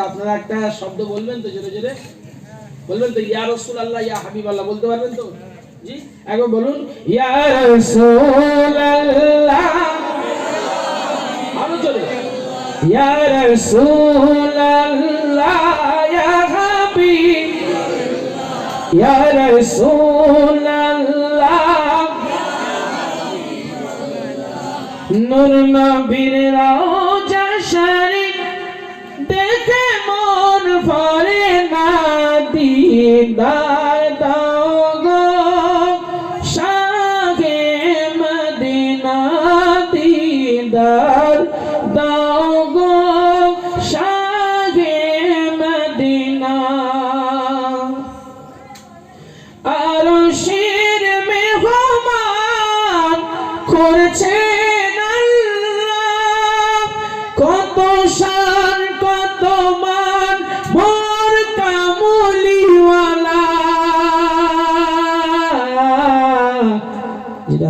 আপনারা একটা শব্দ বলবেন তো জোরে জোরে? বলবেন তো, ইয়া রসুল আল্লাহ ইয়া হাবিব আল্লাহ বলতে পারবেন তো? জি? একবার বলুন আরও নূর নবীর রওজা দিদার দাও গো শাহে মদিনা দিদার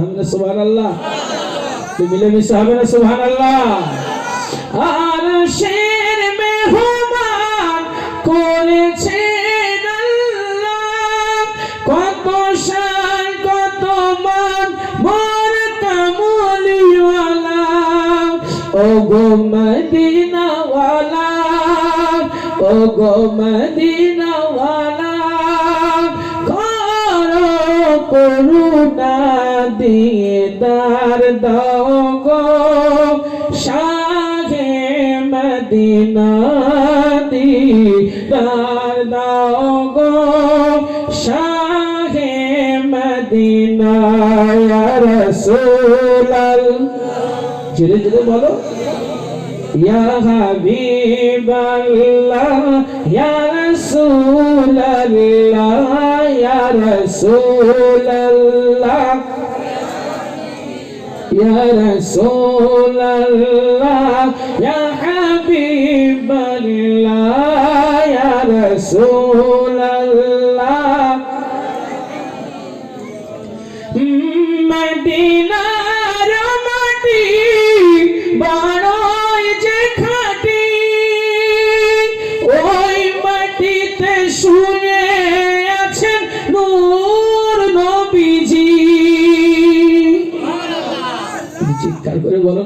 হবে না সুবহানাল্লাহ। তো মিলেমিশে হবে না সুবহানাল্লাহ। আর শের মেহমান আল্লাহ। কত শান কত মান মোর ও ও মদিনাওয়ালা করুণা দিদার দাও গো শাহে মদিনা দিদার দাও গো শাহে মদিনা রাসূলাল ধীরে ধীরে বলো। ইয়া হাবিবাল্লাহ ইয়া রাসূলাল্লাহ ইয়া রাসূলাল্লাহ ইয়া রাসূলাল্লাহ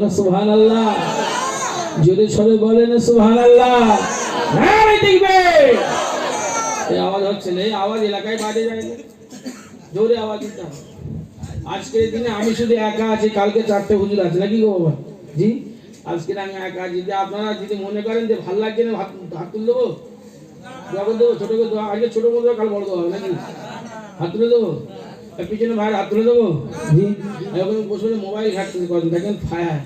না সুবহান আল্লাহ জোরে সরে বলে না সুবহান আল্লাহ হ্যাঁ দেখবে। এই আওয়াজ হচ্ছে না এই আওয়াজ এলাকায় বাজে যায় না। জোরে আওয়াজ দিতে হবে। আজকের দিনে আমি শুধু একা আছি কালকে চারটে হুজুর আছে। নাকি গো বাবা? জি? আজকের আমি একা আছি। যে আপনারা যদি মনে করেন যে ভালো লাগছে না হাত হাত তুলে দেবো? দোয়া করে দেবো ছোটো করে দোয়া আজকে ছোটো করে দেবো কাল বড় দেবো নাকি? হাত তুলে দেবো? পিছনে ভাইয়ের হাত তুলে দেবো? জি। এখন বসে বসে মোবাইল ঘাটতে করেন দেখেন ফায়ার।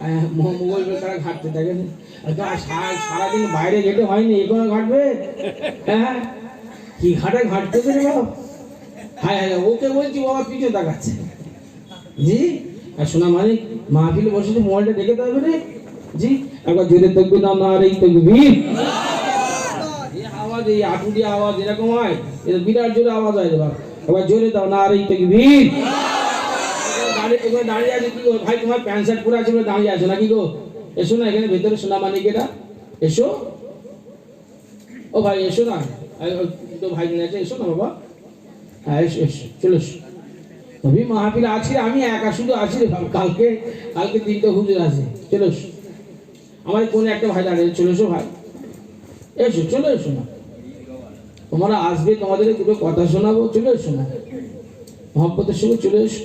হ্যাঁ, মো- মোবাইল তারা ঘাটতে আর সারা- সারাদিন বাইরে যেতে হয়নি এখন ঘাটবে? হ্যাঁ? কি ঘাটে ঘাটতে পেরে বাবা হ্যাঁ হ্যাঁ ওকে বলছি বাবা পিছনে তাকাচ্ছে। জি? আর শোনা মালিক মাহফিলে বসে তো মোবাইলটা দেখে দেবে রে জি? একবার জোরে দেখবে না না রে দেখবি এই আওয়াজ এই আটুটি আওয়াজ এরকম হয় এটা বিরাট জোরে আওয়াজ হয় বাবা একবার জোরে দাও না রে দেখবি দাঁড়িয়ে আছে কি ভাই, তোমার প্যান্ট শার্ট পরে আছে দাঁড়িয়ে আছো গো? এসো না, এখানে ভেতরে সোনা এসো। ও ভাই, এসো না। তো ভাই আছে, এসো না বাবা। হ্যাঁ এসো এসো মাহফিলে আছি, আমি একা শুধু আছি কালকে কালকে তিনটে হুজুর আছে। চলে এসো। আমার কোন একটা ভাই দাঁড়িয়ে চলে এসো ভাই। এসো, চলে এসো না। তোমরা আসবে তোমাদের দুটো কথা শোনাবো, চলে এসো না। মহব্বতের সঙ্গে চলে এসো।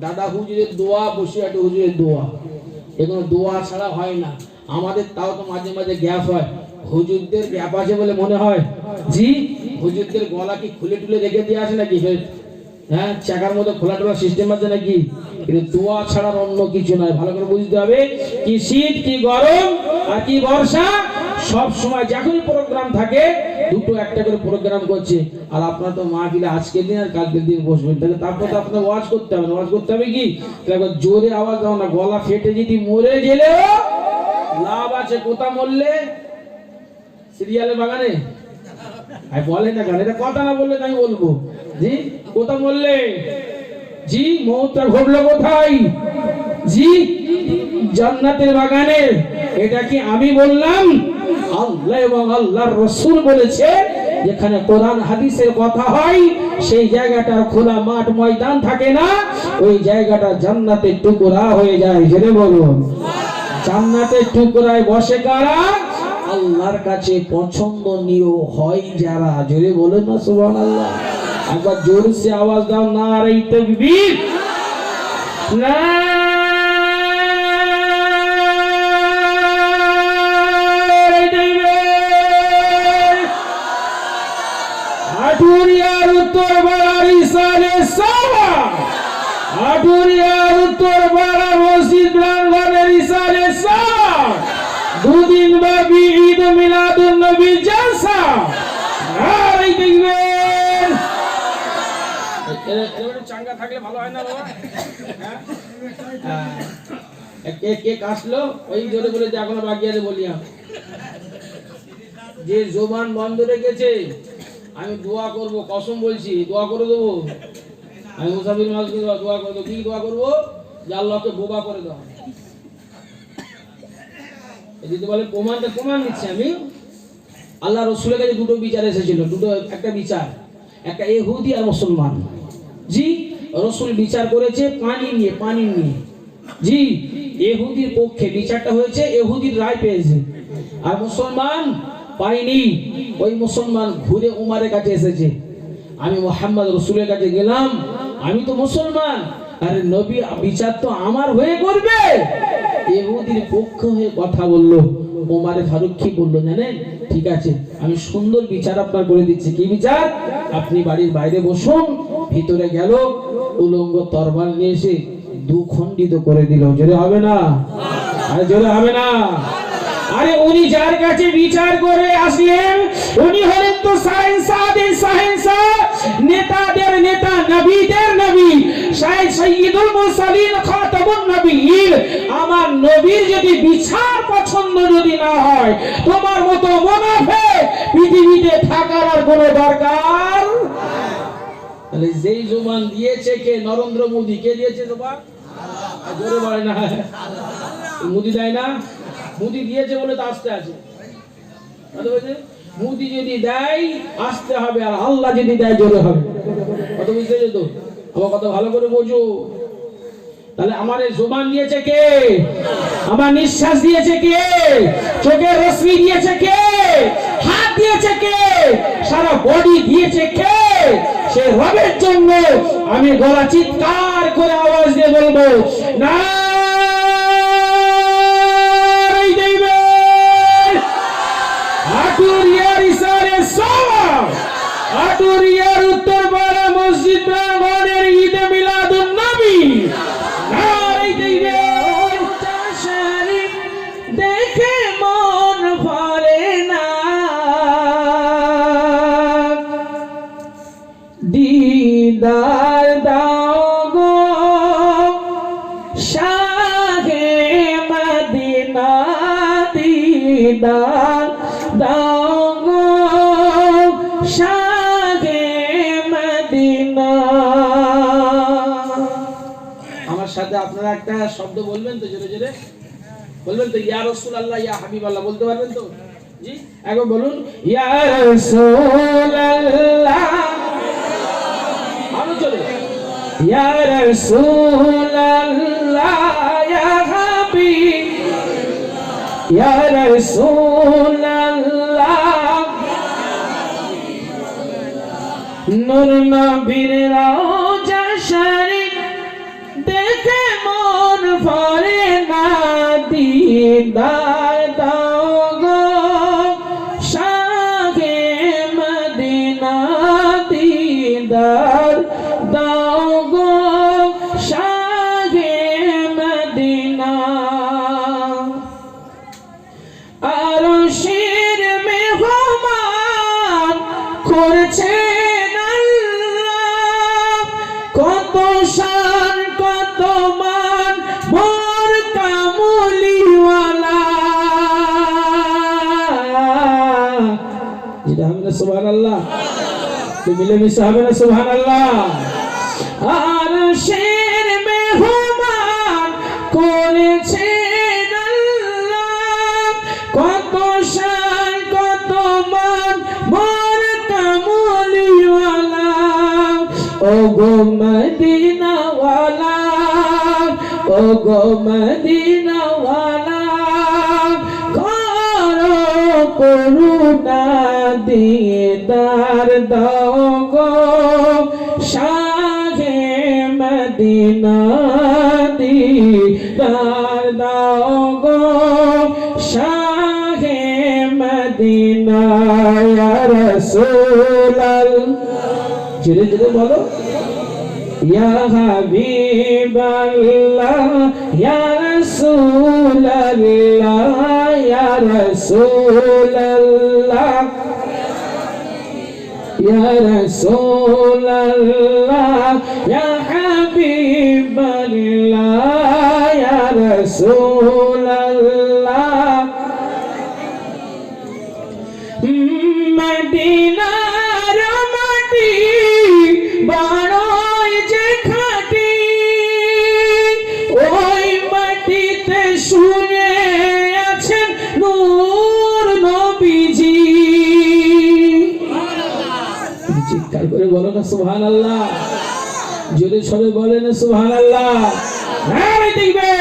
দাদা হুজুরের দোয়া বসিয়াটি হুজুরের দোয়া। এগুলো দোয়া ছাড়া হয় না। আমাদের তাও তো মাঝে মাঝে গ্যাপ হয়। হুজুরদের গ্যাপ আছে বলে মনে হয়। জি? হুজুরদের গলা কি খুলে টুলে রেখে দিয়ে আসে নাকি? হ্যাঁ চাকার মতো খোলা টোলা সিস্টেম আছে নাকি? কিন্তু দোয়া ছাড়ার অন্য কিছু নয়। ভালো করে বুঝতে হবে। কি শীত, কি গরম, আর কি বর্ষা, সব সময় যখনই প্রোগ্রাম থাকে দুটো একটা করে প্রোগ্রাম করছে। আর আপনারা তো মাহফিলে আজকের দিন আর কালকের দিন বসবেন। তাহলে তারপর তো আপনার ওয়াজ করতে হবে ওয়াজ করতে হবে কি? তাহলে জোরে আওয়াজ দাও না। গলা ফেটে যদি মরে গেলেও লাভ আছে। কোথা মরলে? সিরিয়ালের বাগানে? আর বলে না কেন? এটা কথা না বললে আমি বলব। জি? কোথা বললে জি মৌতটা ঘটলো কোথায়? জি, জান্নাতের বাগানে। এটা কি আমি বললাম? আল্লাহ এবং আল্লাহর রসুল বলেছে, যেখানে কোরআন, হাদিসের কথা হয়, সেই জায়গাটা খোলা মাঠ, ময়দান থাকে না, ওই জায়গাটা জান্নাতের টুকরা হয়ে যায়। জেনে বলুন। জান্নাতের টুকরায় বসে কারা? আল্লাহর কাছে পছন্দনীয় হয় যারা। জোরে বলে না সুবহান আল্লাহ একবার জোরে সে আওয়াজ দাও, না আর এই তকবীর না। আটুরিয়ার উত্তর পাড়া মসজিদ প্রাঙ্গণের সাহ দুদিন ব্যাপী ঈদ মিলাদুন নবী জালসা আর দেখবেন চাঙ্গা থাকলে ভালো হয় না বাবা হ্যাঁ? হ্যাঁ। কে কে কাশলো ওই জোরে বলে যে এখনও বাকি আছে। যে জোবান বন্ধ রেখেছে আমি দোয়া করব কসম বলছি দোয়া করে দেবো আমি মুসাফির মালকে দোয়া দোয়া করে দেবো কি দোয়া করব? যে আল্লাহকে বোবা করে দাও। যদি বলে প্রমাণটা প্রমাণ দিচ্ছি আমি। আল্লাহ রসুলের কাছে দুটো বিচার এসেছিল। দুটো, একটা বিচার, একটা এহুদি আর মুসলমান। জি, রসুল বিচার করেছে পানি নিয়ে পানি নিয়ে। জি এহুদির পক্ষে বিচারটা হয়েছে এহুদির রায় পেয়েছে। আর মুসলমান পাইনি। ওই মুসলমান ঘুরে উমারের কাছে এসেছে। আমি মোহাম্মদ রসুলের কাছে গেলাম। আমি তো মুসলমান। আরে নবী, বিচার তো আমার হয়ে করবে। এহুদির পক্ষ হয়ে কথা বলল। ওমারে ফারুক কি বলল, জানেন? ঠিক আছে, আমি সুন্দর বিচার আপনার করে দিচ্ছি। কি বিচার? আপনি বাড়ির বাইরে বসুন, ভিতরে গেল, উলঙ্গ তরবাল নিয়ে এসে দুখণ্ডিত করে দিল। জোরে হবে না? আরে জোরে হবে না? আরে উনি যার কাছে বিচার করে আসলেন, উনি হলেন তো সাহেন্সাদের সাহেন্সা নেতাদের নেতা নবীদের নবী, শাহেদ সৈয়দুল মুরসালিন খাতামুন নবীন। আমার নবীর যদি বিচার পছন্দ যদি না হয়, তোমার মতো মুনাফে পৃথিবীতে থাকার আর কোনো দরকার তাহলে যেই জোবান দিয়েছে কে? নরেন্দ্র মোদী। কে দিয়েছে জোবান? জোরে বলে না। মুদি দেয় না? মুদি দিয়েছে বলে তো আসতে আছে? মুদি যদি দেয়, আসতে হবে আর আল্লাহ যদি দেয়, জোরে হবে। কত বুঝতে তো? আমার কথা ভালো করে বোঝো। তাহলে আমার জোবান দিয়েছে কে? আমার নিঃশ্বাস দিয়েছে কে? চোখের রশ্মি দিয়েছে কে? হাত দিয়েছে কে? সারা বডি দিয়েছে কে? সে রবের জন্য আমি গলা চিৎকার করে আওয়াজ দিয়ে বলব, না দিদার দাও গো। শাহে মদিনা দিদার দাও গো। শাহে মদিনা। আমার সাথে আপনারা একটা শব্দ বলবেন তো জোরে জোরে? বলবেন তো, ইয়া রসুল আল্লাহ ইয়া হাবিব আল্লাহ বলতে পারবেন তো? জি, একবার বলুন, ইয়া রসুল আল্লাহ ইয়া রসুল আল্লাহ ইয়া হাবিব, ইয়া রাসূলুল্লাহ। নূর নবীর রওজা শরীফ দেখে মন ভরে না দিদার। করছেন আল্লাহ কত শান, কত মান, মোর কামলিওয়ালা। যেটা হবে না সুবহানাল্লাহ। তো মিলেমিশে হবে না সুবহানাল্লাহ। আর মেহমান গো মদিনাওয়ালা ও গো মদিনাওয়ালা করো করুণা দিয়ে দার দাও গো। শাহে মদিনা দিদার দাও গো। শাহে মদিনা রাসূলাল জেনে জেনে বলো। ইয়া হাবিবাল্লাহ, ইয়া রাসূলাল্লাহ ইয়া রাসূলাল্লাহ। ইয়া রাসূলাল্লাহ, ইয়া হাবিবাল্লাহ, ইয়া রাসূলাল্লাহ। করে বলো না সুহান আল্লাহ যদি সবাই বলে না সুহান আল্লাহ হ্যাঁ দেখবে।